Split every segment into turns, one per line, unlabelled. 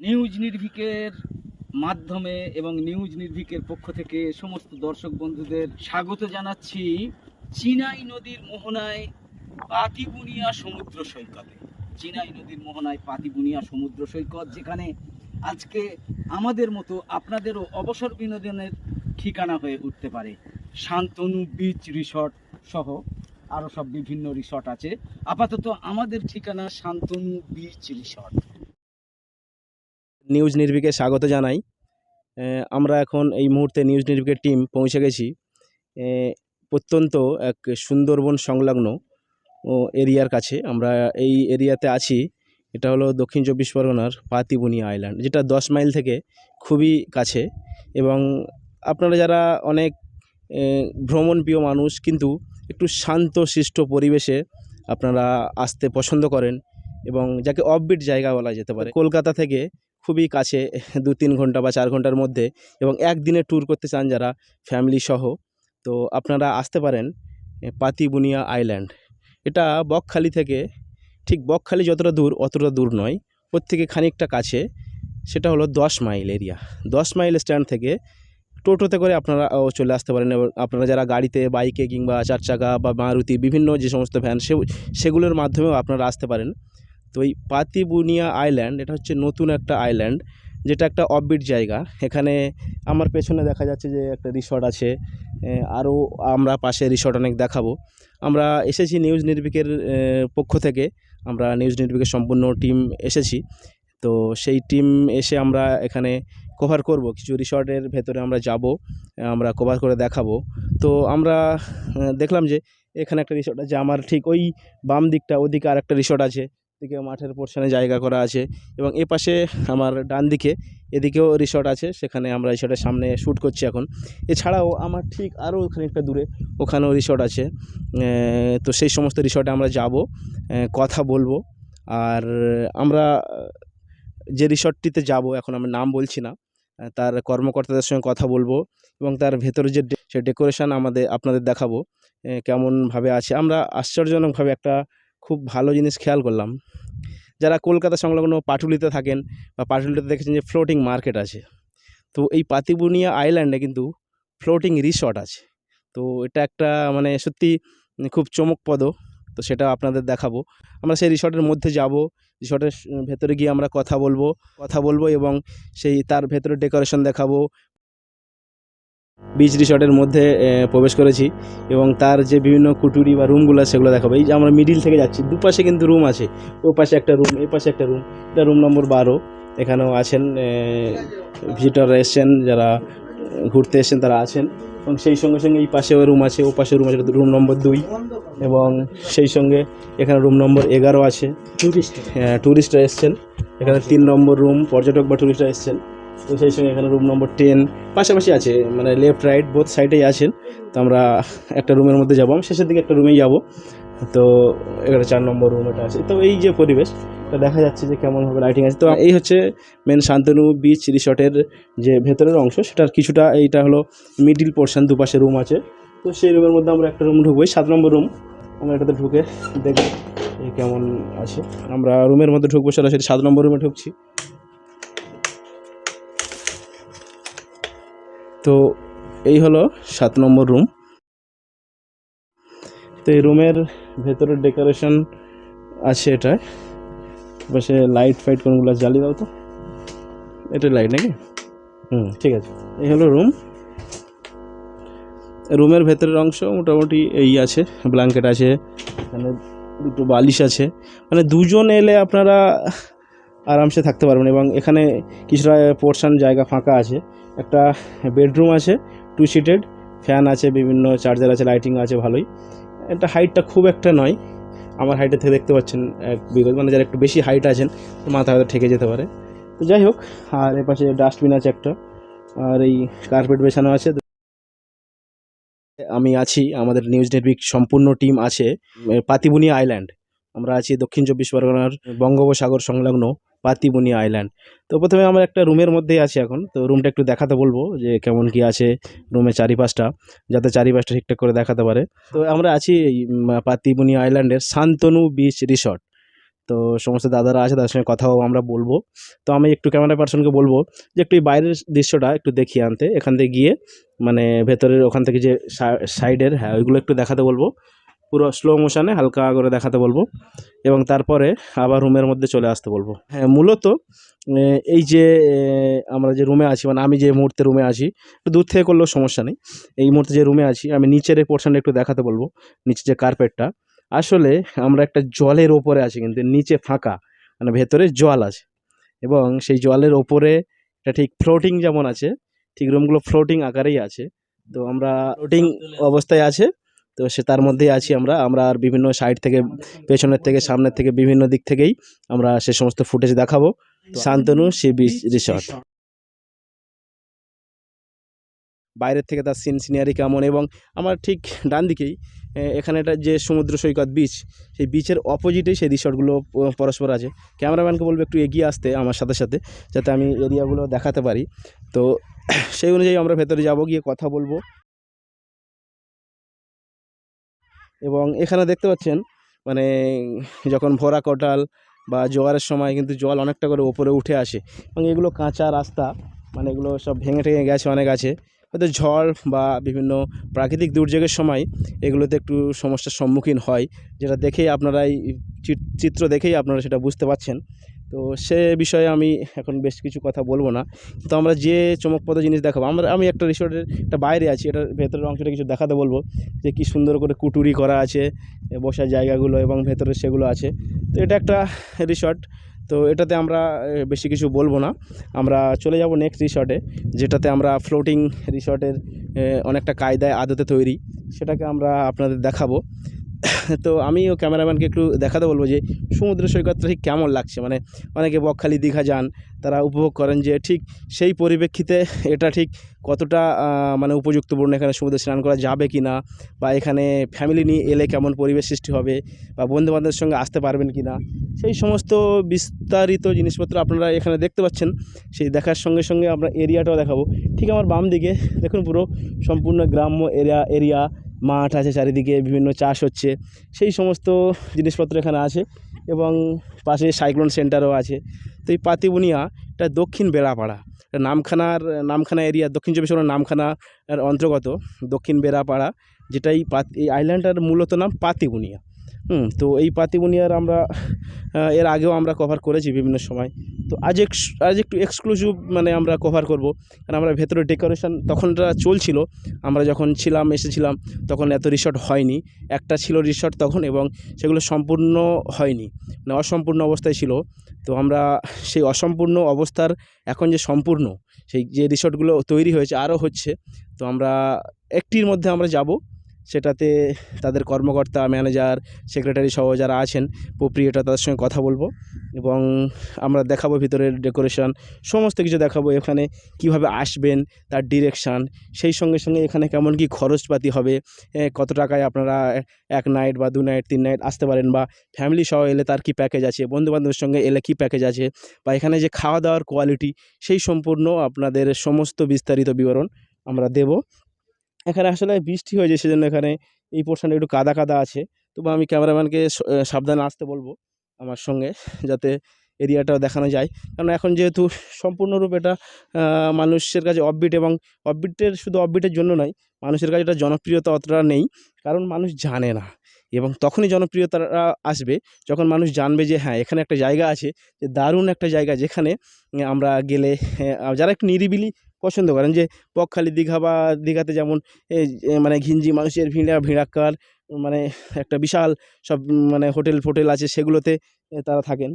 News নির্ভিকের মাধ্যমে এবং news নির্ভিকের পক্ষ থেকে সমস্ত দর্শক বন্ধুদের স্বাগত জানাচ্ছি চিনাই নদীর মোহনায় পাতিবুনিয়া সমুদ্র সৈকতে। চিনাই নদীর মোহনায় পাতিবুনিয়া সমুদ্র সৈকত, যেখানে আজকে আমাদের মতো আপনাদেরও অবসর বিনোদনের ঠিকানা হয়ে উঠতে পারে। শান্তনু বিচ রিসর্ট সহ আরও সব বিভিন্ন রিসর্ট আছে। আপাতত আমাদের ঠিকানা শান্তনু বিচ রিসর্ট।
নিউজ নির্ভিকে স্বাগত জানাই। আমরা এখন এই মুহূর্তে নিউজ নির্ভিকের টিম পৌঁছে গেছি। প্রত্যন্ত এক সুন্দরবন সংলগ্ন এরিয়ার কাছে। আমরা এই এরিয়াতে আছি। এটা হলো দক্ষিণ চব্বিশ পরগনার পাতিবুনিয়া আইল্যান্ড, যেটা দশ মাইল থেকে খুবই কাছে। এবং আপনারা যারা অনেক ভ্রমণপ্রিয় মানুষ, কিন্তু একটু শান্ত, শিষ্ট পরিবেশে আপনারা আসতে পছন্দ করেন এবং যাকে অফবিট জায়গা বলা যেতে পারে, কলকাতা থেকে খুবই কাছে, দু তিন ঘণ্টা বা চার ঘণ্টার মধ্যে এবং একদিনে ট্যুর করতে চান যারা ফ্যামিলি সহ, তো আপনারা আসতে পারেন পাতিবুনিয়া আইল্যান্ড এটা বকখালি থেকে, ঠিক বকখালি যতটা দূর অতটা দূর নয় ওর থেকে খানিকটা কাছে, সেটা হলো দশ মাইল এরিয়া দশ মাইল স্ট্যান্ড থেকে টোটোতে করে আপনারা চলে আসতে পারেন এবং আপনারা যারা গাড়িতে বাইকে কিংবা চার চাকা বা মারুতি বিভিন্ন যে সমস্ত ভ্যান সেগুলোর মাধ্যমেও আপনারা আসতে পারেন। তো এই পাতিবুনিয়া আইল্যান্ড, এটা হচ্ছে নতুন একটা আইল্যান্ড, যেটা একটা অফবিট জায়গা। এখানে আমার পেছনে দেখা যাচ্ছে যে একটা রিসর্ট আছে আরও আমরা পাশে রিসর্ট অনেক দেখাবো। আমরা এসেছি নিউজ নির্ভিকের পক্ষ থেকে, আমরা নিউজ নির্ভিকের সম্পূর্ণ টিম এসেছি। তো সেই টিম এসে আমরা এখানে কভার করব, কিছু রিসর্টের ভেতরে আমরা যাব, আমরা কভার করে দেখাবো। তো আমরা দেখলাম যে এখানে একটা রিসর্ট আছে, আমার ঠিক ওই বাম দিকটা, ওদিকে আর একটা রিসর্ট আছে। দিকে মাঠের পোর্শনে জায়গা করা আছে এবং এ পাশে আমার ডান দিকে এদিকেও রিসর্ট আছে, সেখানে আমরা রিসর্টের সামনে শ্যুট করছি এখন। এছাড়াও আমার ঠিক আরও খানিকটা দূরে ওখানেও রিসর্ট আছে। তো সেই সমস্ত রিসর্টে আমরা যাব কথা বলব। আর আমরা যে রিসর্টটিতে যাব, এখন আমরা নাম বলছি না তার কর্মকর্তাদের সঙ্গে কথা বলব এবং তার ভেতরে যে সে ডেকোরেশন আমাদের, আপনাদের দেখাবো কেমনভাবে আছে। আমরা আশ্চর্যজনকভাবে একটা খুব ভালো জিনিস খেয়াল করলাম। যারা কলকাতা সংলগ্ন পাটুলিতে থাকেন বা পাটুলিতে দেখেছেন যে ফ্লোটিং মার্কেট আছে, তো এই পাতিবুনিয়া আইল্যান্ডে কিন্তু ফ্লোটিং রিসর্ট আছে। তো এটা একটা মানে সত্যি খুব চমকপ্রদ তো সেটা আপনাদের দেখাবো। আমরা সেই রিসর্টের মধ্যে যাব রিসর্টের ভেতরে গিয়ে আমরা কথা বলব কথা বলব এবং সেই তার ভেতরে ডেকোরেশন দেখাবো বিচ রিসর্টের মধ্যে প্রবেশ করেছি এবং তার যে বিভিন্ন কুটুরি বা রুমগুলো সেগুলো দেখাবো। এই যে আমরা মিডিল থেকে যাচ্ছি দুপাশে কিন্তু রুম আছে। ও পাশে একটা রুম এই পাশে একটা রুম এটা রুম নম্বর বারো। এখানেও আছেন ভিজিটররা এসছেন যারা ঘুরতে এসছেন তারা আছেন। এবং সেই সঙ্গে সঙ্গে এই পাশেও রুম আছে ও পাশে রুম আছে রুম নম্বর দুই। এবং সেই সঙ্গে এখানে রুম নম্বর এগারো আছে।
টুরিস্ট
হ্যাঁ ট্যুরিস্টরা এসছেন। এখানে তিন নম্বর রুম পর্যটক বা ট্যুরিস্টরা এসছেন। তো সেই সঙ্গে এখানে রুম নম্বর টেন পাশাপাশি আছে মানে লেফট রাইট বোথ সাইডেই আছেন। তো আমরা একটা রুমের মধ্যে যাব, আমি শেষের দিকে একটা রুমেই যাব। তো এখানে চার নম্বর রুম এটা আছে। তো এই যে পরিবেশ এটা দেখা যাচ্ছে যে কেমনভাবে লাইটিং আছে। তো এই হচ্ছে মেন শান্তনু বিচ রিসর্টের যে ভেতরের অংশ, সেটার কিছুটা এইটা হলো মিডিল পোর্শন দুপাশে রুম আছে। তো সেই রুমের মধ্যে আমরা একটা রুম ঢুকবো সাত নম্বর রুম আমরা এটাতে ঢুকে দেখব কেমন আছে। আমরা রুমের মধ্যে ঢুকবো, সরাসরি সাত নম্বর রুমে ঢুকছি। তো এই হলো সাত নম্বর রুম। তো এই রুমের ভেতরের ডেকোরেশন আছে এটা। পাশে লাইট ফাইট কোনগুলো জ্বালিয়ে দাও তো। এটা লাইট নাকি? হুম, ঠিক আছে। এই হলো রুম। রুমের ভেতরের অংশ মোটামুটি এই আছে, ব্ল্যাঙ্কেট আছে, এখানে দুটো বালিশ আছে। মানে দুজন এলে আপনারা আরামসে থাকতে পারবেন এবং এখানে কিছুটা পোর্শন জায়গা ফাঁকা আছে। একটা বেডরুম আছে টু সিটেড ফ্যান আছে বিভিন্ন চার্জার আছে লাইটিং আছে ভালোই। এটা হাইটটা খুব একটা নয়। আমার হাইটের থেকে দেখতে পাচ্ছেন এক বিগত মানে যারা একটু বেশি হাইট আছেন মাথা হয়তো ঠেকে যেতে পারে। তো যাই হোক আর এপাশে ডাস্টবিন আছে একটা আর এই কার্পেট বেছানো আছে। আমি আছি আমাদের নিউজ নেটওয়ার্ক সম্পূর্ণ টিম আছে এ, পাতিবুনিয়া আইল্যান্ড আমরা আছি দক্ষিণ চব্বিশ পরগনার বঙ্গোপসাগর সংলগ্ন পাতিবুনিয়া আইল্যান্ড। তো প্রথমে আমরা একটা রুমের মধ্যেই আছি এখন। তো রুমটা একটু দেখাতে বলব যে কেমন কি আছে রুমে চারিপাশটা, যাতে চারিপাশটা ঠিকঠাক করে দেখাতে পারে। তো আমরা আছি পাতিবুনিয়া আইল্যান্ডের শান্তনু বিচ রিসর্ট। তো সমস্ত দাদারা আছে, তাদের সঙ্গে কথাও আমরা বলব। তো আমি একটু ক্যামেরা পার্সনকে বলব যে একটু বাইরের দৃশ্যটা একটু দেখিয়ে আনতে। এখান থেকে গিয়ে মানে ভেতরের ওখান থেকে যে সাইডের হ্যাঁ ওইগুলো একটু দেখাতে বলব। পুরো স্লো মোশনে হালকা করে দেখাতে বলব এবং তারপরে আবার রুমের মধ্যে চলে আসতে বলব। হ্যাঁ মূলত এই যে আমরা যে রুমে আছি মানে আমি যে মুহূর্তে রুমে আছি একটু দূর থেকে করলেও সমস্যা নেই। এই মুহূর্তে যে রুমে আছি আমি নিচের এই পোর্শনটা একটু দেখাতে বলব নিচে যে কার্পেটটা আসলে আমরা একটা জলের ওপরে আছি কিন্তু নিচে ফাঁকা মানে ভেতরে জল আছে। এবং সেই জলের ওপরে এটা ঠিক ফ্লোটিং যেমন আছে ঠিক রুমগুলো ফ্লোটিং আকারেই আছে। তো আমরা ফ্লোটিং অবস্থায় আছে। তো সে তার মধ্যেই আছি আমরা। আমরা আর বিভিন্ন সাইড থেকে পেছনের থেকে সামনের থেকে বিভিন্ন দিক থেকেই আমরা সে সমস্ত ফুটেজ দেখাবো। শান্তনু সি বিচ রিসর্ট বাইরের থেকে তার সিন সিনারি কেমন? এবং আমার ঠিক ডান দিকেই এ, এখানে একটা যে সমুদ্র সৈকত বিচ সেই বিচের অপোজিটেই সেই রিসর্টগুলো পরস্পর আছে। ক্যামেরাম্যানকে বলব একটু এগিয়ে আসতে আমার সাথে সাথে যাতে আমি এরিয়াগুলো দেখাতে পারি। তো সেই অনুযায়ী আমরা ভেতরে যাব গিয়ে কথা বলব। এবং এখানে দেখতে পাচ্ছেন মানে যখন ভরা কটাল বা জোয়ারের সময় কিন্তু জল অনেকটা করে ওপরে উঠে আসে এবং এগুলো কাঁচা রাস্তা মানে এগুলো সব ভেঙে ঠেঙে গেছে অনেক আছে। হয়তো ঝড় বা বিভিন্ন প্রাকৃতিক দুর্যোগের সময় এগুলোতে একটু সমস্যার সম্মুখীন হয়, যেটা দেখেই আপনারাই চিত্র দেখেই আপনারা সেটা বুঝতে পারছেন। তো সে বিষয়ে আমি এখন বেশ কিছু কথা বলব না। তো আমরা যে চমকপ্রদ জিনিস দেখাবো, আমরা, আমি একটা রিসোর্টের একটা বাইরে আছি, এটার ভেতরের অংশটা কিছু দেখাতে বলব, যে কি সুন্দর করে কুটুরি করা আছে বসার জায়গাগুলো এবং ভেতরে সেগুলো আছে। তো এটা একটা রিসর্ট তো এটাতে আমরা বেশি কিছু বলব না। আমরা চলে যাব নেক্সট রিসর্টে যেটাতে আমরা ফ্লোটিং রিসর্টের অনেকটা কায়দায় আদতে তৈরি, সেটাকে আমরা আপনাদের দেখাবো। তো আমিও ক্যামেরাম্যানকে একটু দেখাতে বলব যে সমুদ্র সৈকতটা ঠিক কেমন লাগছে? মানে অনেকে বকখালি দীঘা যান, তারা উপভোগ করেন যে ঠিক সেই পরিপ্রেক্ষিতে এটা ঠিক কতটা মানে উপযুক্তপূর্ণ এখানে সমুদ্রে স্নান করা যাবে কি না? বা এখানে ফ্যামিলি নিয়ে এলে কেমন পরিবেশ সৃষ্টি হবে? বা বন্ধুবান্ধবের সঙ্গে আসতে পারবেন কি না? সেই সমস্ত বিস্তারিত জিনিসপত্র আপনারা এখানে দেখতে পাচ্ছেন। সেই দেখার সঙ্গে সঙ্গে আমরা এরিয়াটাও দেখাবো। ঠিক আমার বাম দিকে দেখুন পুরো সম্পূর্ণ গ্রাম্য এরিয়া এরিয়া মাঠ আছে চারিদিকে, বিভিন্ন চাষ হচ্ছে। সেই সমস্ত জিনিসপত্র এখানে আছে এবং পাশে সাইক্লোন সেন্টারও আছে। তো এই পাতিবুনিয়া এটা দক্ষিণ বেড়াপাড়া। নামখানার, নামখানা এরিয়া, দক্ষিণ চব্বিশ পরগনার নামখানার অন্তর্গত দক্ষিণ বেড়াপাড়া, যেটাই পাত, এই আইল্যান্ডটার মূলত নাম পাতিবুনিয়া। হুম, তো এই পাতিবুনিয়ার আমরা এর আগেও আমরা কভার করেছি বিভিন্ন সময়। তো আজ এক্স- আজ একটু এক্সক্লুসিভ মানে আমরা কভার করব। কারণ আমরা ভেতরে ডেকোরেশন তখনটা চলছিল। আমরা যখন ছিলাম, এসেছিলাম, তখন এত রিসর্ট হয়নি। একটা ছিল রিসর্ট তখন এবং সেগুলো সম্পূর্ণ হয়নি। মানে অসম্পূর্ণ অবস্থায় ছিল। তো আমরা সেই অসম্পূর্ণ অবস্থার এখন যে সম্পূর্ণ, সেই যে রিসর্টগুলো তৈরি হয়েছে, আরও হচ্ছে, তো আমরা একটির মধ্যে আমরা যাব। সেটাতে তাদের কর্মকর্তা, ম্যানেজার, সেক্রেটারি সহ যারা আছেন প্রপ্রিয়েটার তাদের সঙ্গে কথা বলব এবং আমরা দেখাবো ভিতরের ডেকোরেশন, সমস্ত কিছু দেখাবো এখানে, কীভাবে আসবেন, তার ডিরেকশান, সেই সঙ্গে সঙ্গে এখানে কেমন কি খরচপাতি হবে কত টাকায় আপনারা এক নাইট বা দু নাইট, তিন নাইট আসতে পারেন বা ফ্যামিলি সহ এলে তার কি প্যাকেজ আছে, বন্ধুবান্ধবের সঙ্গে এলে কি প্যাকেজ আছে, বা এখানে যে খাওয়া দাওয়ার কোয়ালিটি, সেই সম্পূর্ণ আপনাদের সমস্ত বিস্তারিত বিবরণ আমরা দেব। এখানে আসলে বৃষ্টি হয়েছে সেজন্য এখানে এই পোর্শনটা একটু কাদা কাদা আছে। তবু আমি ক্যামেরাম্যানকে সাবধানে আসতে বলব আমার সঙ্গে, যাতে এরিয়াটা দেখানো যায়। কারণ এখন যেহেতু সম্পূর্ণরূপে এটা মানুষের কাছে অববিট এবং অববিটের শুধু অফবিটের জন্য নয়, মানুষের কাছে এটা জনপ্রিয়তা অতটা নেই, কারণ মানুষ জানে না। এবং তখনই জনপ্রিয়তাটা আসবে যখন মানুষ জানবে যে হ্যাঁ এখানে একটা জায়গা আছে, যে দারুণ একটা জায়গা যেখানে আমরা গেলে যারা একটু নিরিবিলি পছন্দ করেন, যে পকখালি দীঘা বা দীঘাতে যেমন মানে ঘিঞ্জি মানুষের ভিড়া, ভিড়াক্কার মানে একটা বিশাল সব মানে হোটেল ফোটেল আছে সেগুলোতে তারা থাকেন।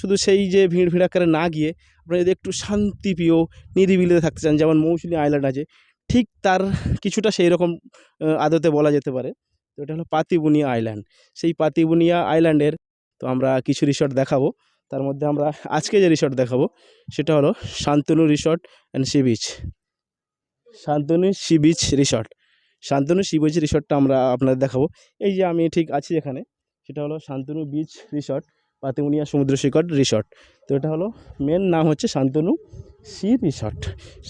শুধু সেই যে ভিড় ভিড়াকারে না গিয়ে আপনারা যদি একটু শান্তিপ্রিয়, নিরিবিলিতে থাকতে চান, যেমন মৌসুনি আইল্যান্ড আছে, ঠিক তার কিছুটা সেই রকম আদতে বলা যেতে পারে। তো এটা হলো পাতিবুনিয়া আইল্যান্ড। সেই পাতিবুনিয়া আইল্যান্ডের তো আমরা কিছু রিসর্ট দেখাবো। তার মধ্যে আমরা আজকে যে রিসর্ট দেখাবো, সেটা হলো Shantanu resort and sea beach. Shantanu sea beach resort. Shantanu sea beach রিসর্টটা আমরা আপনাদের দেখাবো। এই যে আমি ঠিক আছি এখানে, সেটা হলো শান্তনু বিচ রিসর্ট। পাতিমুনিয়া সমুদ্র সৈকত রিসর্ট। তো এটা হলো মেন নাম হচ্ছে Shantanu sea resort.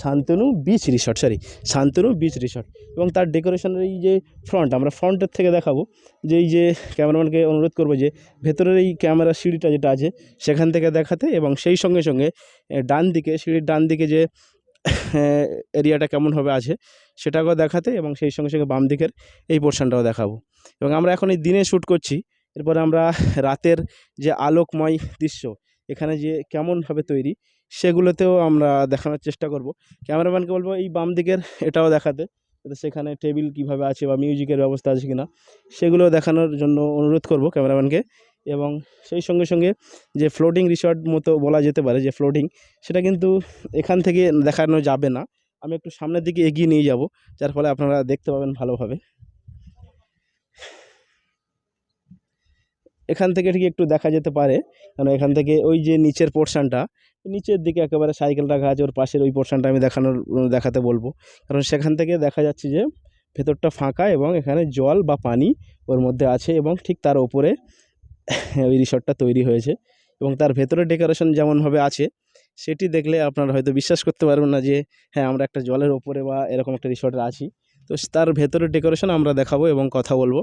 Shantanu beach resort sorry Shantanu beach resort. এবং তার ডেকোরেশনের এই যে ফ্রন্ট আমরা ফ্রন্টের থেকে দেখাবো যে এই যে ক্যামেরাম্যানকে অনুরোধ করব যে ভেতরের এই ক্যামেরা সিঁড়িটা যেটা আছে, সেখান থেকে দেখাতে এবং সেই সঙ্গে সঙ্গে ডান দিকে, সিঁড়ির ডান দিকে যে এরিয়াটা কেমনভাবে আছে, সেটাকেও দেখাতে এবং সেই সঙ্গে সঙ্গে বাম দিকের এই পোর্শনটাও দেখাবো। এবং আমরা এখন এই দিনে শ্যুট করছি এরপরে আমরা রাতের যে আলোকময় দৃশ্য, এখানে যে কেমনভাবে তৈরি, সেগুলোতেও আমরা দেখানোর চেষ্টা করব। ক্যামেরাম্যানকে বলব, এই বাম দিকের এটাও দেখাতে সেখানে টেবিল কীভাবে আছে বা মিউজিকের ব্যবস্থা আছে কিনা সেগুলো দেখানোর জন্য অনুরোধ করব ক্যামেরাম্যানকে। এবং সেই সঙ্গে সঙ্গে যে ফ্লোটিং রিসর্ট মতো বলা যেতে পারে, যে ফ্লোটিং সেটা কিন্তু এখান থেকে দেখানো যাবে না। আমি একটু সামনের দিকে এগিয়ে নিয়ে যাব, যার ফলে আপনারা দেখতে পাবেন ভালোভাবে। এখান থেকে ঠিক একটু দেখা যেতে পারে। কারণ এখান থেকে ওই যে নিচের পোর্শনটা নিচের দিকে একেবারে সাইকেল রাখা আছে ওর পাশের ওই পোর্শনটা আমি দেখানোর, দেখাতে বলব। কারণ সেখান থেকে দেখা যাচ্ছে যে, ভেতরটা ফাঁকা এবং এখানে জল বা পানি ওর মধ্যে আছে এবং ঠিক তার ওপরে ওই রিসর্টটা তৈরি হয়েছে এবং তার ভেতরে ডেকোরেশন যেমনভাবে আছে, সেটি দেখলে আপনারা হয়তো বিশ্বাস করতে পারবেন না যে হ্যাঁ আমরা একটা জলের ওপরে বা এরকম একটা রিসর্টে আছি। তো তার ভেতরের ডেকোরেশন আমরা দেখাবো এবং কথা বলব।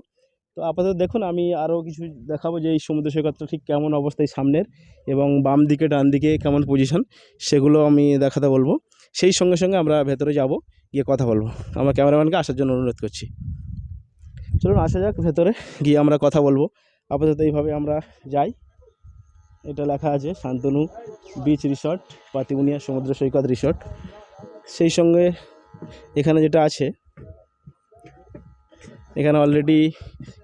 তো আপাতত দেখুন, আমি আরও কিছু দেখাবো যে এই সমুদ্র সৈকতটা ঠিক কেমন অবস্থায় সামনের এবং বাম দিকে, ডান দিকে কেমন পজিশন সেগুলো আমি দেখাতে বলব। সেই সঙ্গে সঙ্গে আমরা ভেতরে যাব, গিয়ে কথা বলব। আমরা ক্যামেরাম্যানকে আসার জন্য অনুরোধ করছি। চলুন, আসা যাক ভেতরে, গিয়ে আমরা কথা বলব। আপাতত এইভাবে আমরা যাই। এটা লেখা আছে, শান্তনু বিচ রিসর্ট পাতিবুনিয়া সমুদ্র সৈকত রিসর্ট সেই সঙ্গে এখানে যেটা আছে এখানে অলরেডি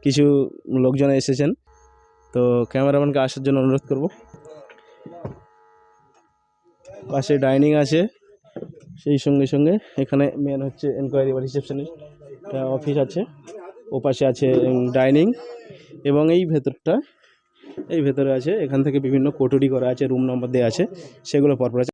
কিছু লোকজন এসেছেন। তো ক্যামেরাম্যানকে আসার জন্য অনুরোধ করব। পাশে ডাইনিং আছে। সেই সঙ্গে সঙ্গে এখানে মেন হচ্ছে এনকোয়ারি বা রিসেপশনিস্ট অফিস আছে। ও পাশে আছে ডাইনিং এবং এই ভেতরটা, এই ভেতরে আছে, এখান থেকে বিভিন্ন কোটরি করা আছে রুম নম্বর দেওয়া আছে, সেগুলো পরপর আছে।